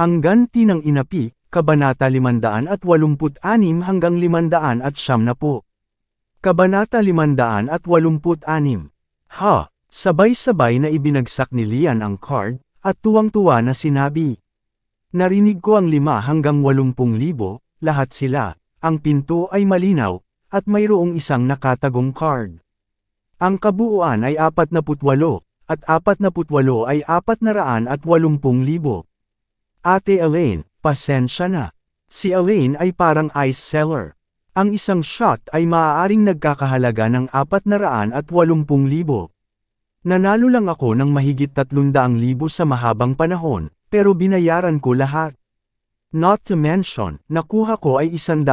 Ang ganti ng inapi, Kabanata 586 hanggang 500 at siyam na po. Kabanata 586 Ha, sabay-sabay na ibinagsak ni Lian ang card, at tuwang-tuwa na sinabi. Narinig ko ang 5 hanggang 80 libo, lahat sila, ang pinto ay malinaw, at mayroong isang nakatagong card. Ang kabuuan ay 48, at 48 ay 480 libo. Ate Elaine, pasensya na. Si Elaine ay parang ice seller. Ang isang shot ay maaaring nagkakahalaga ng 480,000. Nanalo lang ako ng mahigit 300,000 sa mahabang panahon, pero binayaran ko lahat. Not to mention, nakuha ko ay 100,000.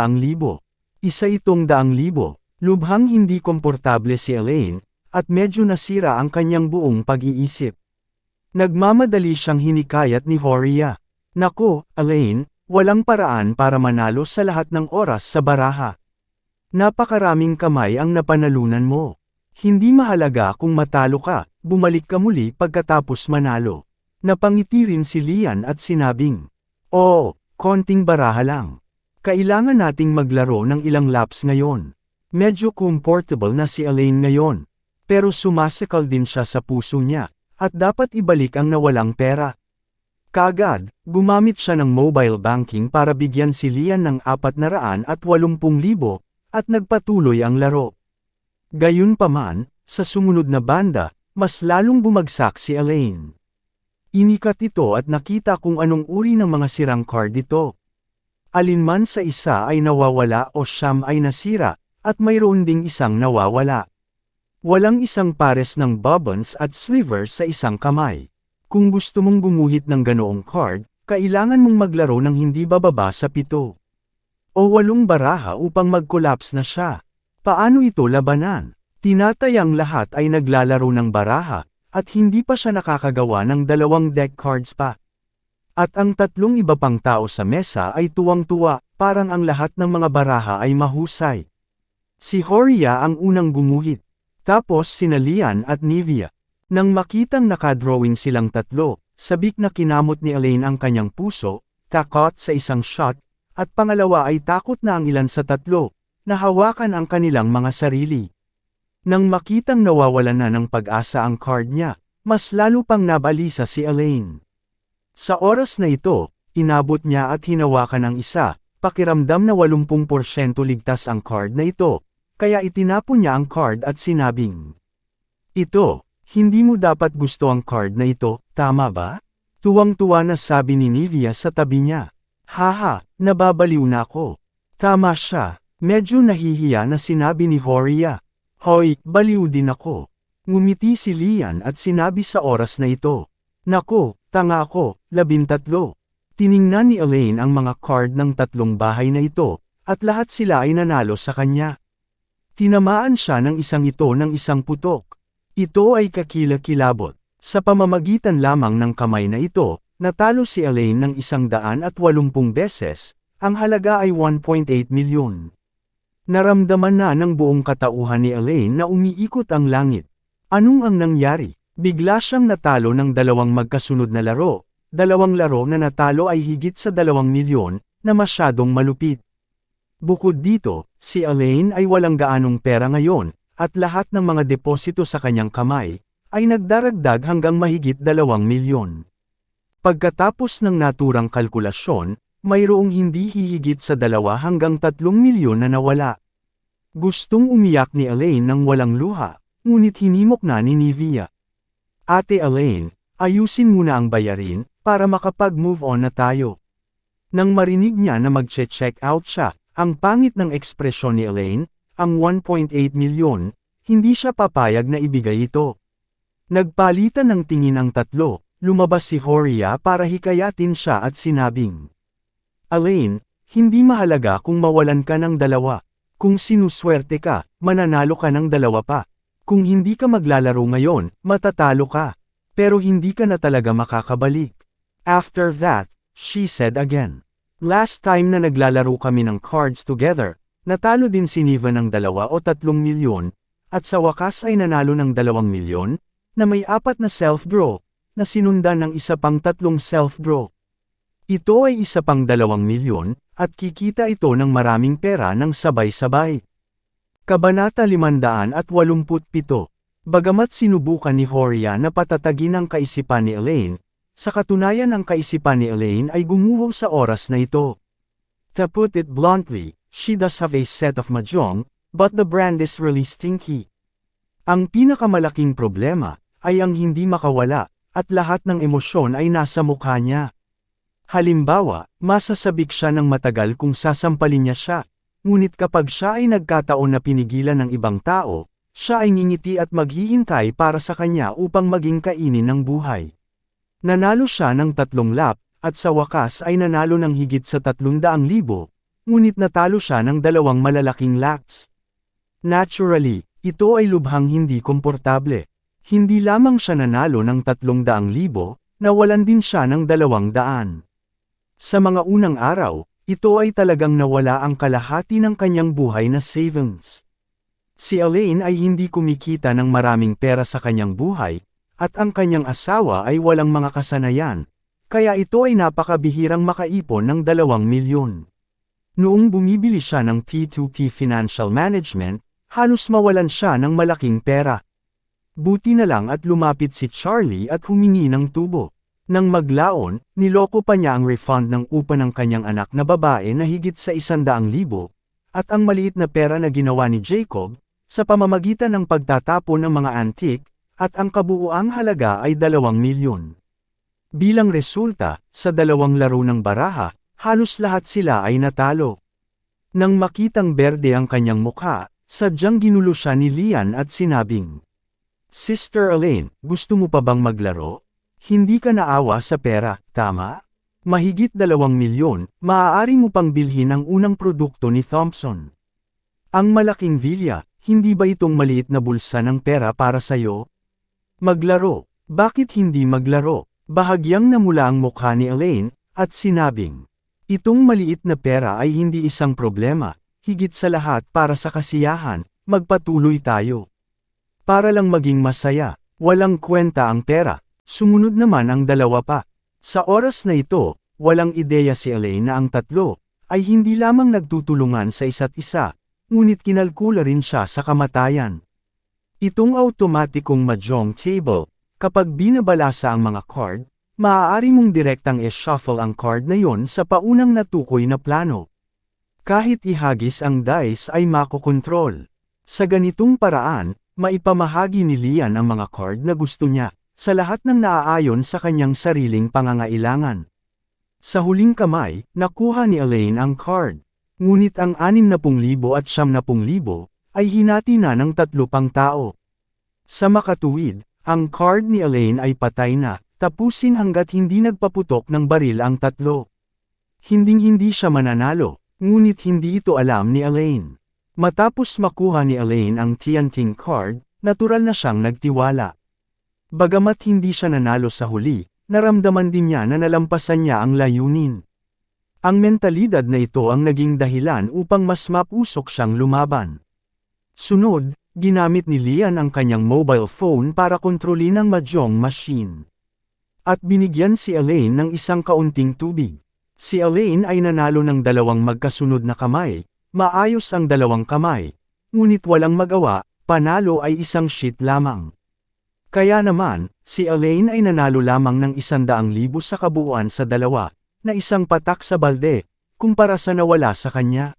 Isa itong 100,000. Lubhang hindi komportable si Elaine, at medyo nasira ang kanyang buong pag-iisip. Nagmamadali siyang hinikayat ni Horia. Nako, Elaine, walang paraan para manalo sa lahat ng oras sa baraha. Napakaraming kamay ang napanalunan mo. Hindi mahalaga kung matalo ka, bumalik ka muli pagkatapos manalo. Napangiti rin si Lian at sinabing, Oo, konting baraha lang. Kailangan nating maglaro ng ilang laps ngayon. Medyo comfortable na si Elaine ngayon. Pero sumasakal din siya sa puso niya, at dapat ibalik ang nawalang pera. Kagad, gumamit siya ng mobile banking para bigyan si Lian ng 480,000 at nagpatuloy ang laro. Gayunpaman, sa sumunod na banda, mas lalong bumagsak si Elaine. Inikat ito at nakita kung anong uri ng mga sirang card ito. Alinman sa isa ay nawawala o siyam ay nasira, at mayroon ding isang nawawala. Walang isang pares ng bobbons at slivers sa isang kamay. Kung gusto mong gumuhit ng ganoong card, kailangan mong maglaro ng hindi bababa sa pito. O walong baraha upang mag-collapse na siya. Paano ito labanan? Tinatayang lahat ay naglalaro ng baraha, at hindi pa siya nakakagawa ng dalawang deck cards pa. At ang tatlong iba pang tao sa mesa ay tuwang-tuwa, parang ang lahat ng mga baraha ay mahusay. Si Horia ang unang gumuhit. Tapos sinalian at Nivea. Nang makitang nakadrawing silang tatlo, sabik na kinamot ni Elaine ang kanyang puso, takot sa isang shot, at pangalawa ay takot na ang ilan sa tatlo, na hawakan ang kanilang mga sarili. Nang makitang nawawalan na ng pag-asa ang card niya, mas lalo pang nabalisa si Elaine. Sa oras na ito, inabot niya at hinawakan ang isa, pakiramdam na 80% ligtas ang card na ito, kaya itinapon niya ang card at sinabing, Ito, hindi mo dapat gusto ang card na ito, tama ba? Tuwang-tuwa na sabi ni Nivea sa tabi niya. Haha, nababaliw na ako. Tama siya, medyo nahihiya na sinabi ni Horia. Hoy, baliw din ako. Ngumiti si Lian at sinabi sa oras na ito. Nako, tanga ako, labintatlo. Tiningnan ni Elaine ang mga card ng tatlong bahay na ito, at lahat sila ay nanalo sa kanya. Tinamaan siya ng isang ito ng isang putok. Ito ay kakilakilabot. Sa pamamagitan lamang ng kamay na ito, natalo si Elaine ng isang daan at walumpung beses, ang halaga ay 1.8 milyon. Naramdaman na ng buong katauhan ni Elaine na umiikot ang langit. Anong ang nangyari? Bigla siyang natalo ng dalawang magkasunod na laro, dalawang laro na natalo ay higit sa dalawang milyon, na masyadong malupit. Bukod dito, si Elaine ay walang gaanong pera ngayon, at lahat ng mga deposito sa kanyang kamay, ay nagdaragdag hanggang mahigit dalawang milyon. Pagkatapos ng naturang kalkulasyon, mayroong hindi hihigit sa dalawa hanggang tatlong milyon na nawala. Gustong umiyak ni Elaine ng walang luha, ngunit hinimok na ni Nivea. Ate Elaine, ayusin muna ang bayarin, para makapag-move on na tayo. Nang marinig niya na mag-check out siya, ang pangit ng ekspresyon ni Elaine, ang 1.8 milyon, hindi siya papayag na ibigay ito. Nagpalitan ng tingin ang tatlo, lumabas si Horia para hikayatin siya at sinabing, Elaine, hindi mahalaga kung mawalan ka ng dalawa. Kung sinuswerte ka, mananalo ka ng dalawa pa. Kung hindi ka maglalaro ngayon, matatalo ka. Pero hindi ka na talaga makakabalik. After that, she said again. Last time na naglalaro kami ng cards together, natalo din si Niva ng dalawa o tatlong milyon, at sa wakas ay nanalo ng dalawang milyon, na may apat na self-draw, na sinundan ng isa pang tatlong self-draw. Ito ay isa pang dalawang milyon, at kikita ito ng maraming pera ng sabay-sabay. Kabanata 587 Bagamat sinubukan ni Horia na patatagin ang kaisipan ni Elaine, sa katunayan ang kaisipan ni Elaine ay gumuho sa oras na ito. To put it bluntly, she does have a set of mahjong, but the brand is really stinky. Ang pinakamalaking problema ay ang hindi makawala, at lahat ng emosyon ay nasa mukha niya. Halimbawa, masasabik siya ng matagal kung sasampalin niya siya, ngunit kapag siya ay nagkataon na pinigilan ng ibang tao, siya ay ngingiti at maghihintay para sa kanya upang maging kainin ng buhay. Nanalo siya ng tatlong lap, at sa wakas ay nanalo ng higit sa tatlong daang libo, ngunit natalo siya ng dalawang malalaking laps. Naturally, ito ay lubhang hindi komportable. Hindi lamang siya nanalo ng tatlong daang libo, nawalan din siya ng dalawang daan. Sa mga unang araw, ito ay talagang nawala ang kalahati ng kanyang buhay na savings. Si Elaine ay hindi kumikita ng maraming pera sa kanyang buhay, at ang kanyang asawa ay walang mga kasanayan, kaya ito ay napakabihirang makaipon ng dalawang milyon. Noong bumibili siya ng P2P Financial Management, halos mawalan siya ng malaking pera. Buti na lang at lumapit si Charlie at humingi ng tubo. Nang maglaon, niloko pa niya ang refund ng upa ng kanyang anak na babae na higit sa isandaang libo, at ang maliit na pera na ginawa ni Jacob, sa pamamagitan ng pagtatapon ng mga antik, at ang kabuuang halaga ay dalawang milyon. Bilang resulta, sa dalawang laro ng baraha, halos lahat sila ay natalo. Nang makitang berde ang kanyang mukha, sadyang ginulo siya ni Lian at sinabing, Sister Elaine, gusto mo pa bang maglaro? Hindi ka naawa sa pera, tama? Mahigit dalawang milyon, maaari mo pang bilhin ang unang produkto ni Thompson. Ang malaking villa, hindi ba itong maliit na bulsa ng pera para sa'yo? Maglaro, bakit hindi maglaro? Bahagyang namula ang mukha ni Elaine, at sinabing, Itong maliit na pera ay hindi isang problema, higit sa lahat para sa kasiyahan, magpatuloy tayo. Para lang maging masaya, walang kwenta ang pera, Sumunod naman ang dalawa pa. Sa oras na ito, walang ideya si Elaine na ang tatlo, ay hindi lamang nagtutulungan sa isa't isa, ngunit kinalkula rin siya sa kamatayan. Itong automatikong mahjong table, kapag binabalasa ang mga card, maaari mong direktang e-shuffle ang card na yon sa paunang natukoy na plano. Kahit ihagis ang dice ay makokontrol. Sa ganitong paraan, maipamahagi ni Lian ang mga card na gusto niya sa lahat ng naaayon sa kanyang sariling pangangailangan. Sa huling kamay, nakuha ni Elaine ang card. Ngunit ang 60,000 at 70,000 ay hinati na ng tatlo pang tao. Sa makatuwid, ang card ni Elaine ay patay na, tapusin hanggat hindi nagpaputok ng baril ang tatlo. Hinding-hindi siya mananalo, ngunit hindi ito alam ni Elaine. Matapos makuha ni Elaine ang Tianting card, natural na siyang nagtiwala. Bagamat hindi siya nanalo sa huli, naramdaman din niya na nalampasan niya ang layunin. Ang mentalidad na ito ang naging dahilan upang mas mapusok siyang lumaban. Sunod, ginamit ni Lian ang kanyang mobile phone para kontrolin ang mahjong machine. At binigyan si Elaine ng isang kaunting tubig. Si Elaine ay nanalo ng dalawang magkasunod na kamay, maayos ang dalawang kamay, ngunit walang magawa, panalo ay isang sheet lamang. Kaya naman, si Elaine ay nanalo lamang ng isandaang libo sa kabuuan sa dalawa, na isang patak sa balde, kumpara sa nawala sa kanya.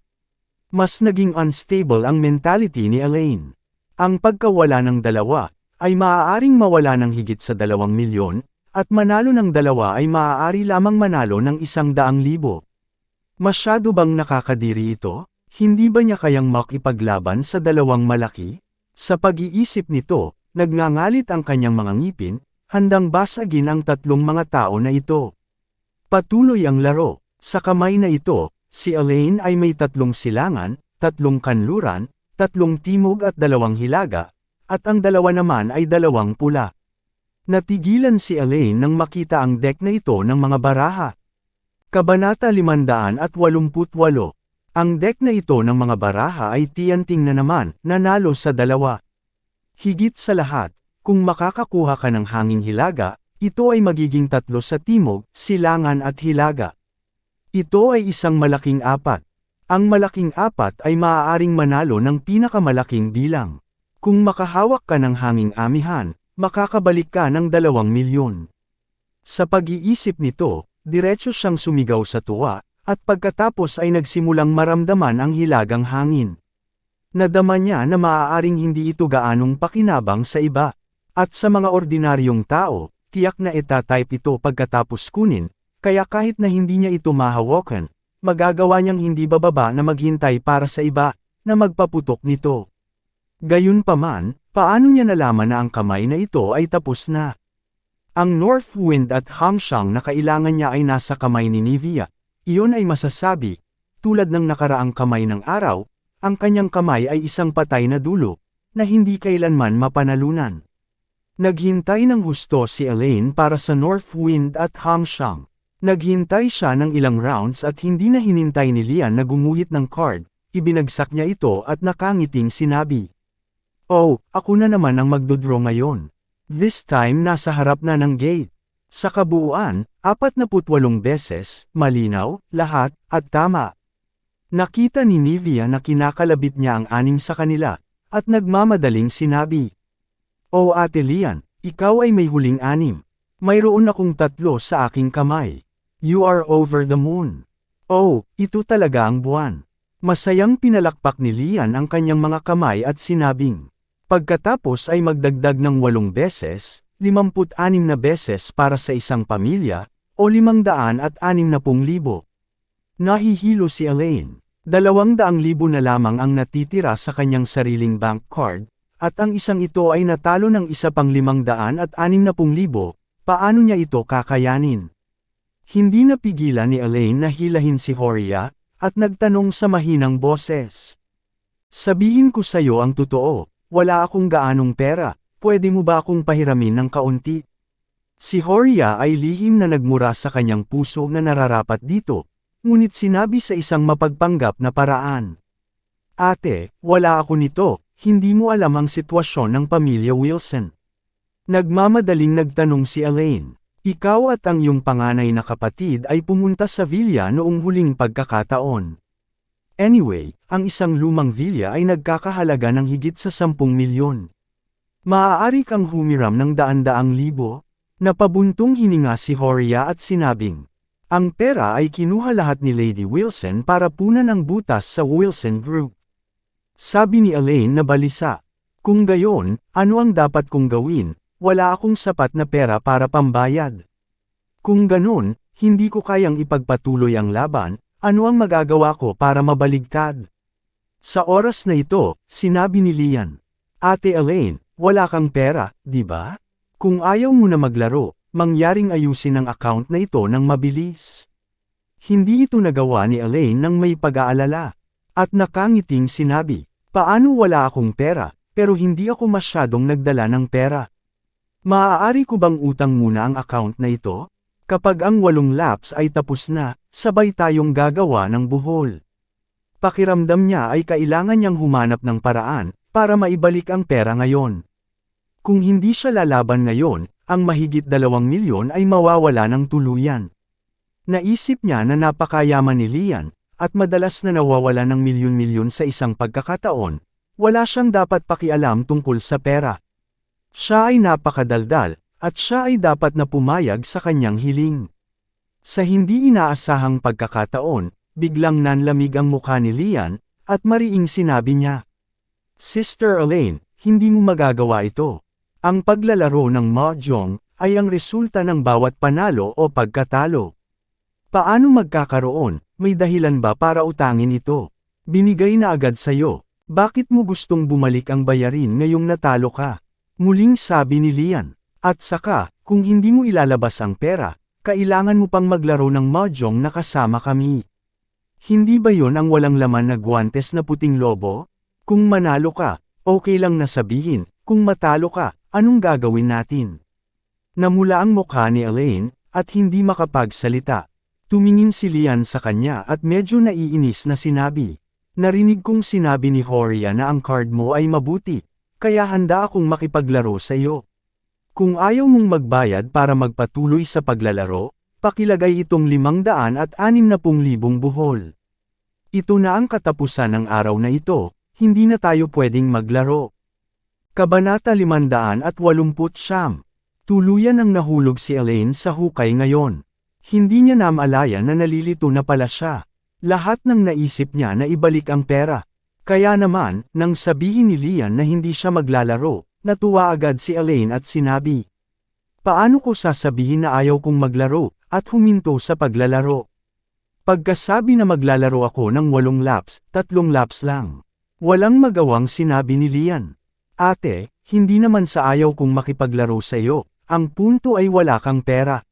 Mas naging unstable ang mentality ni Elaine. Ang pagkawala ng dalawa, ay maaaring mawala ng higit sa dalawang milyon, at manalo ng dalawa ay maaari lamang manalo ng isang daang libo. Masyado bang nakakadiri ito? Hindi ba niya kayang makipaglaban sa dalawang malaki? Sa pag-iisip nito, Nagngangalit ang kanyang mga ngipin, handang basagin ang tatlong mga tao na ito. Patuloy ang laro. Sa kamay na ito, si Elaine ay may tatlong silangan, tatlong kanluran, tatlong timog at dalawang hilaga, at ang dalawa naman ay dalawang pula. Natigilan si Elaine nang makita ang deck na ito ng mga baraha. Kabanata 588 Ang deck na ito ng mga baraha ay tiyanting na naman, nanalo sa dalawa. Higit sa lahat, kung makakakuha ka ng hanging hilaga, ito ay magiging tatlo sa timog, silangan at hilaga. Ito ay isang malaking apat. Ang malaking apat ay maaaring manalo ng pinakamalaking bilang. Kung makahawak ka ng hanging amihan, makakabalik ka ng dalawang milyon. Sa pag-iisip nito, diretso siyang sumigaw sa tuwa, at pagkatapos ay nagsimulang maramdaman ang hilagang hangin. Nadama niya na maaaring hindi ito gaanong pakinabang sa iba. At sa mga ordinaryong tao, tiyak na itatype ito pagkatapos kunin, kaya kahit na hindi niya ito mahawakan, magagawa niyang hindi bababa na maghintay para sa iba, na magpaputok nito. Gayunpaman, paano niya nalaman na ang kamay na ito ay tapos na? Ang North Wind at Hamshang na kailangan niya ay nasa kamay ni Nivea, iyon ay masasabi, tulad ng nakaraang kamay ng araw, ang kanyang kamay ay isang patay na dulo, na hindi kailanman mapanalunan. Naghintay ng husto si Elaine para sa North Wind at Hamshang. Naghintay siya ng ilang rounds at hindi na hinintay ni Lian na gumuhit ng card, ibinagsak niya ito at nakangiting sinabi. Oh, ako na naman ang magdodraw ngayon. This time nasa harap na ng gate. Sa kabuuan, 48 beses, malinaw, lahat, at tama. Nakita ni Nivea na kinakalabit niya ang anim sa kanila, at nagmamadaling sinabi. O Ate Lian, ikaw ay may huling anim. Mayroon akong tatlo sa aking kamay. You are over the moon. Oh, ito talaga ang buwan. Masayang pinalakpak ni Lian ang kanyang mga kamay at sinabing. Pagkatapos ay magdagdag ng walong beses, 56 na beses para sa isang pamilya, o 560 libo. Nahihilo si Elaine. Dalawang daang libo na lamang ang natitira sa kanyang sariling bank card, at ang isang ito ay natalo ng isa pang limang daan at anim na pung libo, paano niya ito kakayanin? Hindi napigilan ni Elaine na hilahin si Horia, at nagtanong sa mahinang boses. Sabihin ko sa'yo ang totoo, wala akong gaanong pera, pwede mo ba akong pahiramin ng kaunti? Si Horia ay lihim na nagmura sa kanyang puso na nararapat dito, Ngunit sinabi sa isang mapagpanggap na paraan. Ate, wala ako nito, hindi mo alam ang sitwasyon ng pamilya Wilson. Nagmamadaling nagtanong si Elaine. Ikaw at ang iyong panganay na kapatid ay pumunta sa villa noong huling pagkakataon. Anyway, ang isang lumang villa ay nagkakahalaga ng higit sa 10 milyon. Maaari kang humiram ng daan-daang libo? Napabuntong hininga si Horia at sinabing, ang pera ay kinuha lahat ni Lady Wilson para punan ang butas sa Wilson Group. Sabi ni Elaine na balisa. Kung gayon, ano ang dapat kong gawin? Wala akong sapat na pera para pambayad. Kung ganon, hindi ko kayang ipagpatuloy ang laban, ano ang magagawa ko para mabaligtad? Sa oras na ito, sinabi ni Lian. Ate Elaine, wala kang pera, di ba? Kung ayaw mo na maglaro, mangyaring ayusin ang account na ito ng mabilis. Hindi ito nagawa ni Elaine nang may pag-aalala. At nakangiting sinabi, paano wala akong pera, pero hindi ako masyadong nagdala ng pera. Maaari ko bang utang muna ang account na ito? Kapag ang walong laps ay tapos na, sabay tayong gagawa ng buhol. Pakiramdam niya ay kailangan niyang humanap ng paraan, para maibalik ang pera ngayon. Kung hindi siya lalaban ngayon, ang mahigit dalawang milyon ay mawawala ng tuluyan. Naisip niya na napakayaman ni Lian, at madalas na nawawala ng milyon-milyon sa isang pagkakataon, wala siyang dapat pakialam tungkol sa pera. Siya ay napakadaldal, at siya ay dapat na pumayag sa kanyang hiling. Sa hindi inaasahang pagkakataon, biglang nanlamig ang mukha ni Lian, at mariing sinabi niya. Sister Elaine, hindi mo magagawa ito. Ang paglalaro ng mahjong ay ang resulta ng bawat panalo o pagkatalo. Paano magkakaroon, may dahilan ba para utangin ito? Binigay na agad sa'yo. Bakit mo gustong bumalik ang bayarin ngayong natalo ka? Muling sabi ni Lian. At saka, kung hindi mo ilalabas ang pera, kailangan mo pang maglaro ng mahjong na kasama kami. Hindi ba yon ang walang laman na guwantes na puting lobo? Kung manalo ka, okay lang na sabihin, kung matalo ka, anong gagawin natin? Namula ang mukha ni Elaine, at hindi makapagsalita. Tumingin si Lian sa kanya at medyo naiinis na sinabi. Narinig kong sinabi ni Horia na ang card mo ay mabuti, kaya handa akong makipaglaro sa iyo. Kung ayaw mong magbayad para magpatuloy sa paglalaro, pakilagay itong limang daan at anim na pung libong buhol. Ito na ang katapusan ng araw na ito, hindi na tayo pwedeng maglaro. Kabanata 580 Tuluyan ang nahulog si Elaine sa hukay ngayon. Hindi niya namalayan na nalilito na pala siya. Lahat ng naisip niya na ibalik ang pera. Kaya naman, nang sabihin ni Lian na hindi siya maglalaro, natuwa agad si Elaine at sinabi. Paano ko sasabihin na ayaw kong maglaro, at huminto sa paglalaro? Pagkasabi na maglalaro ako ng walong laps, tatlong laps lang. Walang magawang sinabi ni Lian. Ate, hindi naman sa ayaw kong makipaglaro sa iyo, ang punto ay wala kang pera.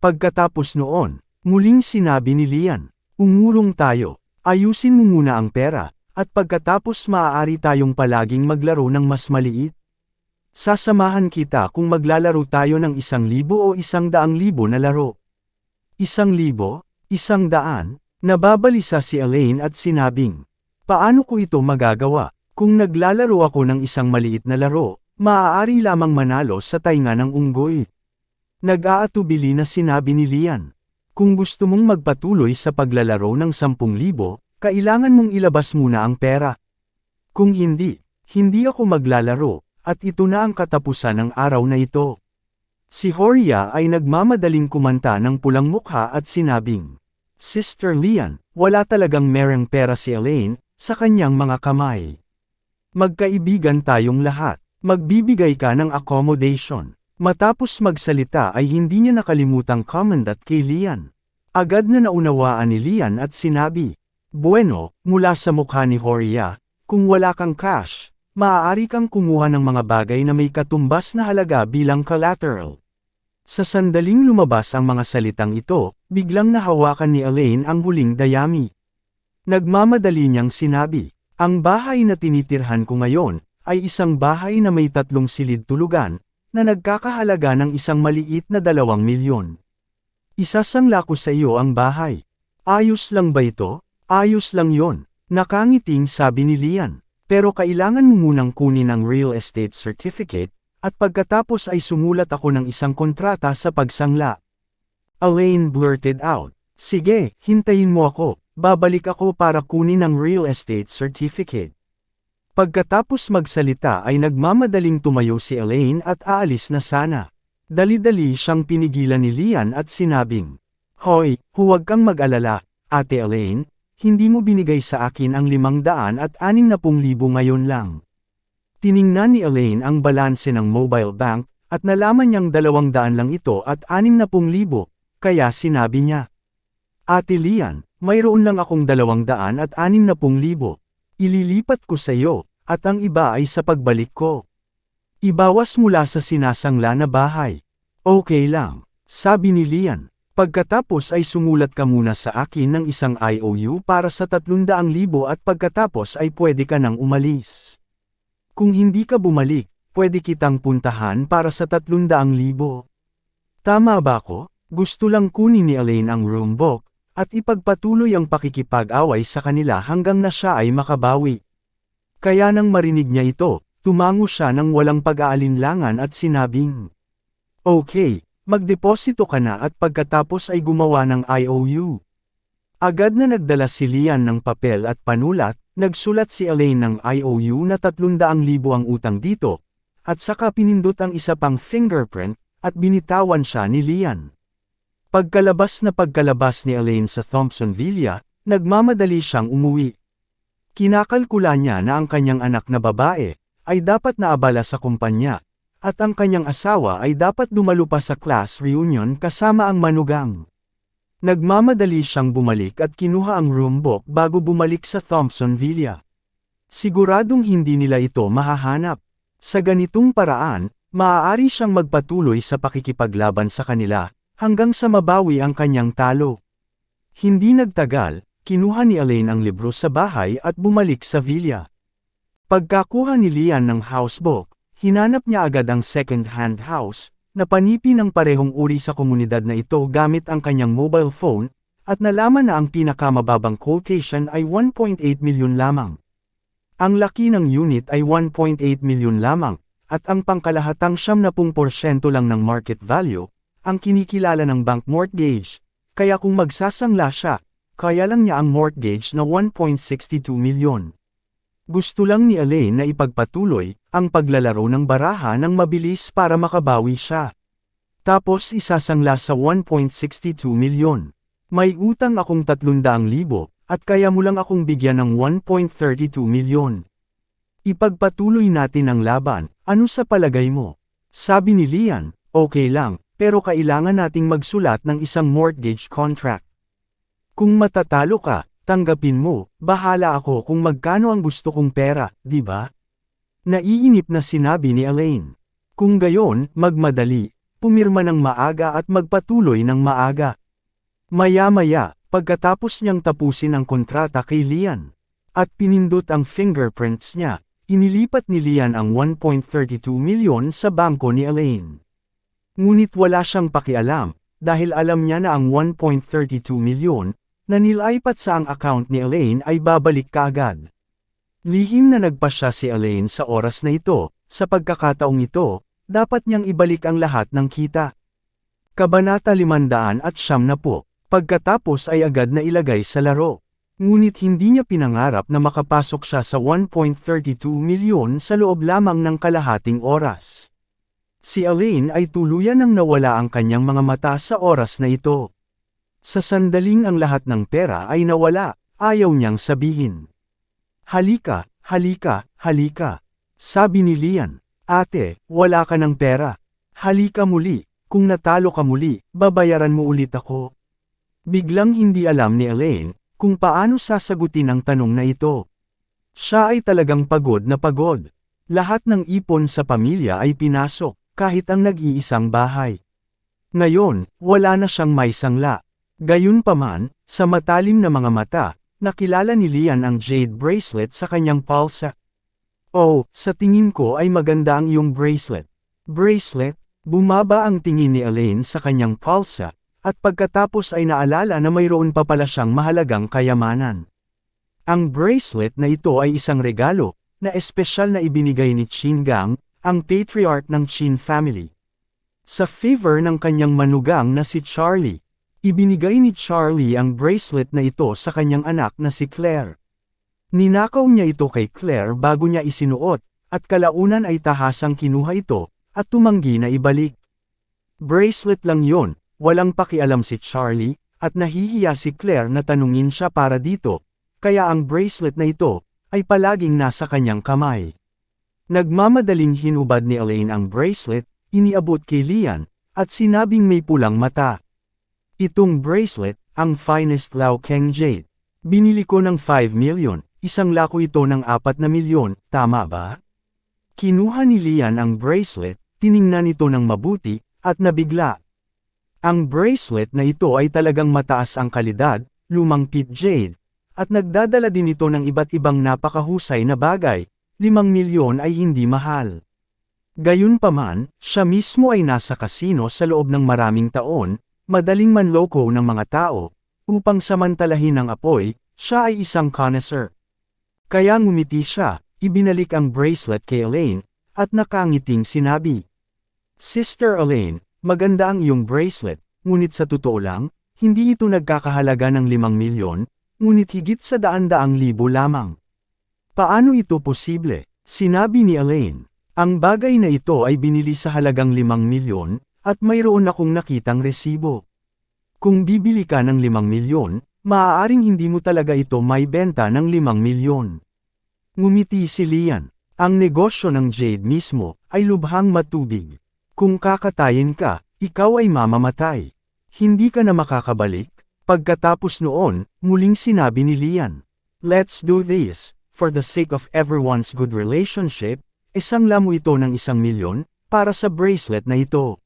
Pagkatapos noon, muling sinabi ni Lian, umurong tayo, ayusin mo muna ang pera, at pagkatapos maaari tayong palaging maglaro ng mas maliit. Sasamahan kita kung maglalaro tayo ng isang libo o isang daang libo na laro. Isang libo, isang daan, nababalisa si Elaine at sinabing, paano ko ito magagawa? Kung naglalaro ako ng isang maliit na laro, maaari lamang manalo sa tainga ng unggoy. Nag-aatubili na sinabi ni Lian. Kung gusto mong magpatuloy sa paglalaro ng 10,000, kailangan mong ilabas muna ang pera. Kung hindi, hindi ako maglalaro, at ito na ang katapusan ng araw na ito. Si Horia ay nagmamadaling kumanta ng pulang mukha at sinabing, Sister Lian, wala talagang mereng pera si Elaine, sa kanyang mga kamay. Magkaibigan tayong lahat, magbibigay ka ng accommodation. Matapos magsalita ay hindi niya nakalimutang comment kay Lian. Agad na naunawaan ni Lian at sinabi, Bueno, mula sa mukha ni Horia, kung wala kang cash, maaari kang kumuha ng mga bagay na may katumbas na halaga bilang collateral. Sa sandaling lumabas ang mga salitang ito, biglang nahawakan ni Elaine ang huling dayami. Nagmamadali niyang sinabi, ang bahay na tinitirhan ko ngayon, ay isang bahay na may tatlong silid tulugan, na nagkakahalaga ng isang maliit na dalawang milyon. Isasangla ko sa iyo ang bahay. Ayos lang ba ito? Ayos lang yon. Nakangiting sabi ni Lian. Pero kailangan mo munang kunin ang real estate certificate, at pagkatapos ay sumulat ako ng isang kontrata sa pagsangla. Elaine blurted out, Sige, hintayin mo ako, babalik ako para kunin ang real estate certificate. Pagkatapos magsalita ay nagmamadaling tumayo si Elaine at aalis na sana. Dali-dali siyang pinigilan ni Lian at sinabing, Hoy, huwag kang mag-alala, Ate Elaine, hindi mo binigay sa akin ang limang daan at anim na pung libo ngayon lang. Tiningnan ni Elaine ang balanse ng mobile bank, at nalaman niyang dalawang daan lang ito at anim na pung libo, kaya sinabi niya. Ate Lian, mayroon lang akong dalawang daan at anim na pung libo. Ililipat ko sa iyo, at ang iba ay sa pagbalik ko. Ibawas mula sa sinasangla na bahay. Okay lang, sabi ni Lian. Pagkatapos ay sumulat ka muna sa akin ng isang IOU para sa 300,000 at pagkatapos ay pwede ka nang umalis. Kung hindi ka bumalik, pwede kitang puntahan para sa 300,000. Tama ba ko? Gusto lang kunin ni Elaine ang room book, at ipagpatuloy ang pakikipag-away sa kanila hanggang na siya ay makabawi. Kaya nang marinig niya ito, tumango siya ng walang pag-aalinlangan at sinabing, Okay, magdeposito ka na at pagkatapos ay gumawa ng IOU. Agad na nagdala si Lian ng papel at panulat, nagsulat si Elaine ng IOU na 300,000 ang utang dito, at saka pinindot ang isa pang fingerprint, at binitawan siya ni Lian. Pagkalabas na pagkalabas ni Elaine sa Thompson Villa, nagmamadali siyang umuwi. Kinakalkula niya na ang kanyang anak na babae, ay dapat naabala sa kumpanya, at ang kanyang asawa ay dapat dumalo pa sa class reunion kasama ang manugang. Nagmamadali siyang bumalik at kinuha ang room book bago bumalik sa Thompson Villa. Siguradong hindi nila ito mahahanap. Sa ganitong paraan, maaari siyang magpatuloy sa pakikipaglaban sa kanila, hanggang sa mabawi ang kanyang talo. Hindi nagtagal, kinuha ni Elaine ang libro sa bahay at bumalik sa villa. Pagkakuha ni Lian ng housebook, hinanap niya agad ang second-hand house, na panipi ng parehong uri sa komunidad na ito gamit ang kanyang mobile phone, at nalaman na ang pinakamababang quotation ay 1.8 milyon lamang. Ang laki ng unit ay 1.8 milyon lamang, at ang pangkalahatang 70% lang ng market value, ang kinikilala ng bank mortgage, kaya kung magsasangla siya, kaya lang niya ang mortgage na 1.62 milyon. Gusto lang ni Elaine na ipagpatuloy ang paglalaro ng baraha ng mabilis para makabawi siya. Tapos isasangla sa 1.62 milyon. May utang akong 300,000 at kaya mo lang akong bigyan ng 1.32 milyon. Ipagpatuloy natin ang laban, ano sa palagay mo? Sabi ni Lian, okay lang, pero kailangan nating magsulat ng isang mortgage contract. Kung matatalo ka, tanggapin mo, bahala ako kung magkano ang gusto kong pera, di ba? Naiinip na sinabi ni Elaine. Kung gayon, magmadali, pumirma ng maaga at magpatuloy ng maaga. Maya-maya, pagkatapos niyang tapusin ang kontrata kay Lian, at pinindot ang fingerprints niya, inilipat ni Lian ang 1.32 milyon sa bangko ni Elaine. Ngunit wala siyang pakialam, dahil alam niya na ang 1.32 milyon, na nilaipat sa ang account ni Elaine ay babalik kaagad. Lihim na nagpa siya si Elaine sa oras na ito, sa pagkakataong ito, dapat niyang ibalik ang lahat ng kita. Kabanata 500 at siyam na po, pagkatapos ay agad na ilagay sa laro. Ngunit hindi niya pinangarap na makapasok siya sa 1.32 milyon sa loob lamang ng kalahating oras. Si Elaine ay tuluyan nang nawala ang kanyang mga mata sa oras na ito. Sa sandaling ang lahat ng pera ay nawala, ayaw niyang sabihin. Halika, halika, halika. Sabi ni Lian, ate, wala ka ng pera. Halika muli, kung natalo ka muli, babayaran mo ulit ako. Biglang hindi alam ni Elaine, kung paano sasagutin ang tanong na ito. Siya ay talagang pagod na pagod. Lahat ng ipon sa pamilya ay pinasok, kahit ang nag-iisang bahay. Ngayon, wala na siyang may sangla. Gayunpaman, sa matalim na mga mata, nakilala ni Lian ang jade bracelet sa kanyang palsa. Oh, sa tingin ko ay maganda ang iyong bracelet. Bracelet, bumaba ang tingin ni Elaine sa kanyang palsa, at pagkatapos ay naalala na mayroon pa pala siyang mahalagang kayamanan. Ang bracelet na ito ay isang regalo, na espesyal na ibinigay ni Qin Gang, ang patriarch ng Qin family. Sa favor ng kanyang manugang na si Charlie, Ibinigay ni Charlie ang bracelet na ito sa kanyang anak na si Claire. Ninakaw niya ito kay Claire bago niya isinuot, at kalaunan ay tahasang kinuha ito, at tumanggi na ibalik. Bracelet lang yon, walang pakialam si Charlie, at nahihiya si Claire na tanungin siya para dito, kaya ang bracelet na ito, ay palaging nasa kanyang kamay. Nagmamadaling hinubad ni Elaine ang bracelet, iniabot kay Lian, at sinabing may pulang mata. Itong bracelet, ang finest Lao Keng Jade. Binili ko ng 5 million, isang lako ito ng 4 na milyon, tama ba? Kinuha ni Lian ang bracelet, tiningnan ito ng mabuti, at nabigla. Ang bracelet na ito ay talagang mataas ang kalidad, lumang pit jade, at nagdadala din ito ng iba't ibang napakahusay na bagay, 5 milyon ay hindi mahal. Gayunpaman, siya mismo ay nasa kasino sa loob ng maraming taon, Madaling manloko ng mga tao, upang samantalahin ang apoy, siya ay isang connoisseur. Kaya ngumiti siya, ibinalik ang bracelet kay Elaine, at nakangiting sinabi. Sister Elaine, maganda ang iyong bracelet, ngunit sa totoo lang, hindi ito nagkakahalaga ng 5 milyon, ngunit higit sa daan-daang libo lamang. Paano ito posible? Sinabi ni Elaine. Ang bagay na ito ay binili sa halagang 5 milyon, at mayroon akong nakitang resibo. Kung bibili ka ng 5 milyon, maaaring hindi mo talaga ito may benta ng 5 milyon. Ngumiti si Lian. Ang negosyo ng Jade mismo ay lubhang matubig. Kung kakatayin ka, ikaw ay mamamatay. Hindi ka na makakabalik. Pagkatapos noon, muling sinabi ni Lian. Let's do this, for the sake of everyone's good relationship, isang lamo ito ng isang milyon, para sa bracelet na ito.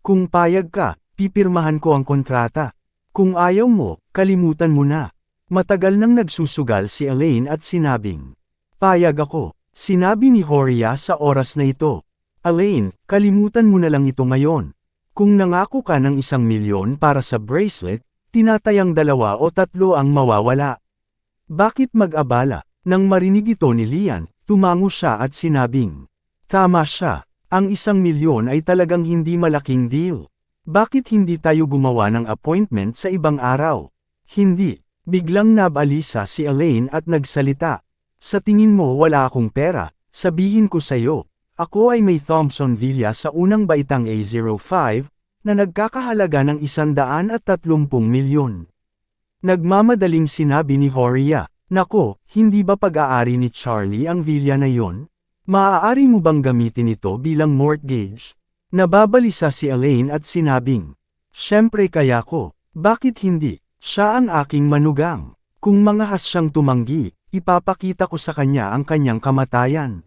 Kung payag ka, pipirmahan ko ang kontrata. Kung ayaw mo, kalimutan mo na. Matagal nang nagsusugal si Elaine at sinabing, Payag ako, sinabi ni Horia sa oras na ito. Elaine, kalimutan mo na lang ito ngayon. Kung nangako ka ng isang milyon para sa bracelet, tinatayang dalawa o tatlo ang mawawala. Bakit mag-abala? Nang marinig ito ni Lian, tumango siya at sinabing, Tama siya, ang isang milyon ay talagang hindi malaking deal. Bakit hindi tayo gumawa ng appointment sa ibang araw? Hindi, biglang nabalisa si Elaine at nagsalita. Sa tingin mo wala akong pera, sabihin ko sa'yo, ako ay may Thompson Villa sa unang baitang A05, na nagkakahalaga ng isandaan at tatlumpung milyon. Nagmamadaling sinabi ni Horia, Nako, hindi ba pag-aari ni Charlie ang villa na yon? Maaari mo bang gamitin ito bilang mortgage? Nababalisa si Elaine at sinabing, Siyempre kaya ko, bakit hindi? Siya ang aking manugang. Kung mangahas siyang tumanggi, ipapakita ko sa kanya ang kanyang kamatayan.